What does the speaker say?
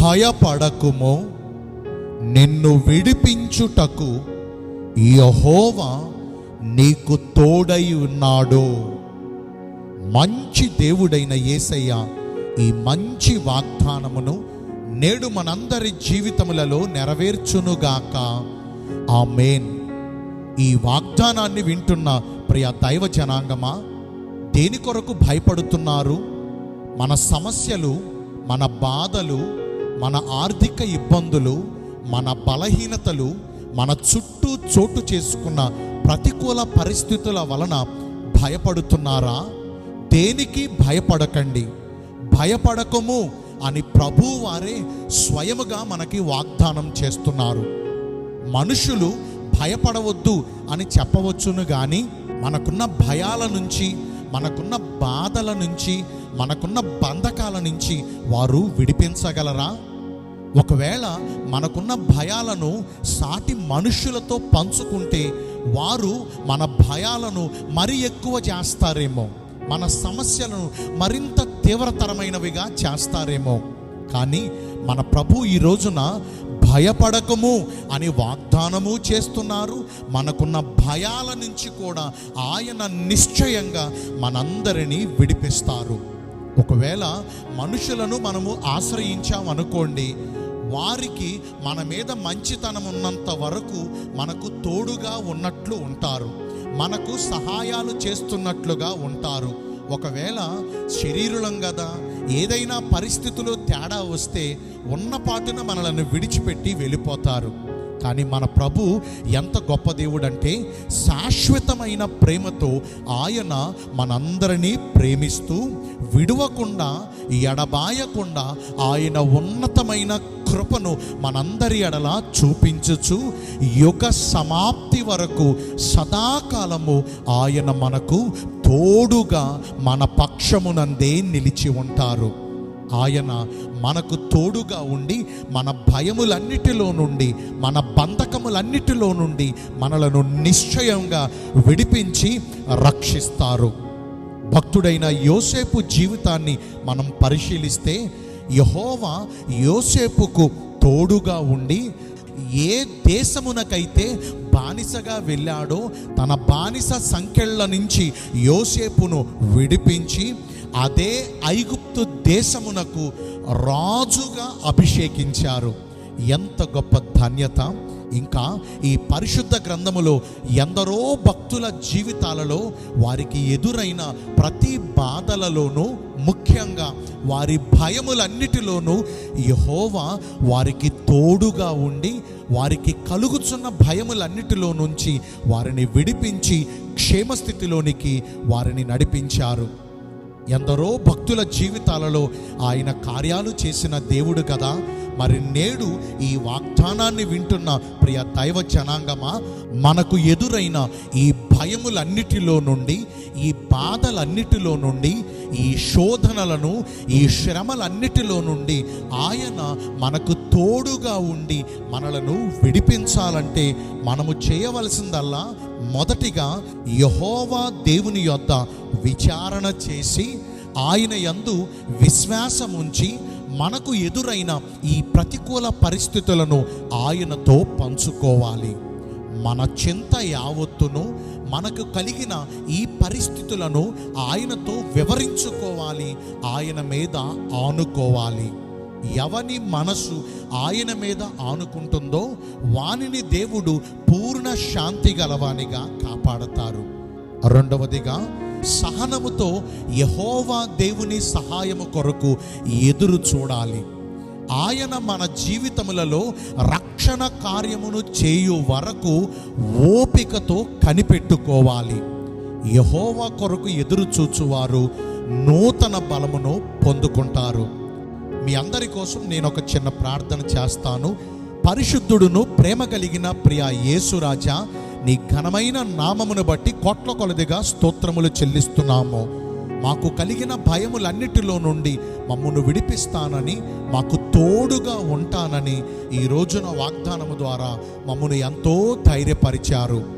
భయపడకుము నిన్ను విడిపించుటకు యహోవా నీకు తోడై ఉన్నాడు. మంచి దేవుడైన యేసయ్య ఈ మంచి వాగ్దానమును నేడు మనందరి జీవితములలో నెరవేర్చునుగాక. మేన్ ఈ వాగ్దానాన్ని వింటున్న ప్రియ దైవ జనాంగమా దేని కొరకు భయపడుతున్నారు? మన సమస్యలు మన బాధలు మన ఆర్థిక ఇబ్బందులు మన బలహీనతలు మన చుట్టూ చోటు చేసుకున్న ప్రతికూల పరిస్థితుల వలన భయపడుతున్నారా? దేనికి భయపడకండి. భయపడకము అని ప్రభు వారే స్వయముగా మనకి వాగ్దానం చేస్తున్నారు. మనుషులు భయపడవద్దు అని చెప్పవచ్చును కానీ మనకున్న భయాల నుంచి మనకున్న బాధల నుంచి మనకున్న బంధకాల నుంచి వారు విడిపించగలరా? ఒకవేళ మనకున్న భయాలను సాటి మనుషులతో పంచుకుంటే వారు మన భయాలను మరి ఎక్కువ చేస్తారేమో. మన సమస్యలను మరింత తీవ్రతరమైనవిగా చేస్తారేమో. కానీ మన ప్రభు ఈ రోజున భయపడకము అని వాగ్దానము చేస్తున్నారు. మనకున్న భయాల నుంచి కూడా ఆయన నిశ్చయంగా మనందరినీ విడిపిస్తారు. ఒకవేళ మనుషులను మనము ఆశ్రయించామనుకోండి వారికి మన మీద మంచితనం ఉన్నంత వరకు మనకు తోడుగా ఉన్నట్లు ఉంటారు. మనకు సహాయాలు చేస్తున్నట్లుగా ఉంటారు. ఒకవేళ శరీరులం కదా ఏదైనా పరిస్థితులు తేడా వస్తే ఉన్నపాటున మనలను విడిచిపెట్టి వెళ్ళిపోతారు. కానీ మన ప్రభు ఎంత గొప్ప దేవుడంటే శాశ్వతమైన ప్రేమతో ఆయన మనందరినీ ప్రేమిస్తూ విడవకుండా ఎడబాయకుండా ఆయన ఉన్నతమైన కృపను మనందరి ఎడల చూపించుచు యుగ సమాప్తి వరకు సదాకాలము ఆయన మనకు తోడుగా మన పక్షమునందే నిలిచి ఉంటారు. ఆయన మనకు తోడుగా ఉండి మన భయములన్నిటిలో నుండి మన బంధకములన్నిటిలో నుండి మనలను నిశ్చయంగా విడిపించి రక్షిస్తారు. భక్తుడైన యోసేపు జీవితాన్ని మనం పరిశీలిస్తే యహోవా యోసేపుకు తోడుగా ఉండి ఏ దేశమునకైతే బానిసగా వెళ్ళాడో తన బానిస సంఖ్యల నుంచి యోసేపును విడిపించి అదే ఐగుప్తు దేశమునకు రాజుగా అభిషేకించారు. ఎంత గొప్ప ధన్యత! ఇంకా ఈ పరిశుద్ధ గ్రంథములో ఎందరో భక్తుల జీవితాలలో వారికి ఎదురైన ప్రతి బాధలలోనూ ముఖ్యంగా వారి భయములన్నిటిలోనూ యహోవా వారికి తోడుగా ఉండి వారికి కలుగుచున్న భయములన్నిటిలో నుంచి వారిని విడిపించి క్షేమస్థితిలోనికి వారిని నడిపించారు. ఎందరో భక్తుల జీవితాలలో ఆయన కార్యాలు చేసిన దేవుడు కదా. మరి నేడు ఈ వాగ్దానాన్ని వింటున్న ప్రియ దైవ జనాంగమా మనకు ఎదురైన ఈ భయములన్నిటిలో నుండి ఈ బాధలన్నిటిలో నుండి ఈ శోధనలను ఈ శ్రమలన్నిటిలో నుండి ఆయన మనకు తోడుగా ఉండి మనలను విడిపించాలంటే మనము చేయవలసిందల్లా మొదటిగా యహోవా దేవుని యొద్ద విచారణ చేసి ఆయన యందు విశ్వాసం ఉంచి మనకు ఎదురైన ఈ ప్రతికూల పరిస్థితులను ఆయనతో పంచుకోవాలి. మన చింత యావత్తును మనకు కలిగిన ఈ పరిస్థితులను ఆయనతో వివరించుకోవాలి. ఆయన మీద ఆనుకోవాలి. ఎవని మనసు ఆయన మీద ఆనుకుంటుందో వానిని దేవుడు పూర్ణ శాంతి గలవానిగా కాపాడతారు. రెండవదిగా సహనముతో యహోవా దేవుని సహాయము కొరకు ఎదురు చూడాలి. ఆయన మన జీవితములలో రక్షణ కార్యమును చేయు వరకు ఓపికతో కనిపెట్టుకోవాలి. యహోవా కొరకు ఎదురు చూచువారు నూతన బలమును పొందుకుంటారు. మీ అందరి కోసం నేను ఒక చిన్న ప్రార్థన చేస్తాను. పరిశుద్ధుడును ప్రేమ కలిగిన ప్రియ యేసురాజా నీ ఘనమైన నామమును బట్టి కోట్ల కొలదిగా స్తోత్రములు చెల్లిస్తున్నాము. మాకు కలిగిన భయములన్నిటిలో నుండి మమ్మను విడిపిస్తానని మాకు తోడుగా ఉంటానని ఈ రోజున వాగ్దానము ద్వారా మమ్మను ఎంతో ధైర్యపరిచారు.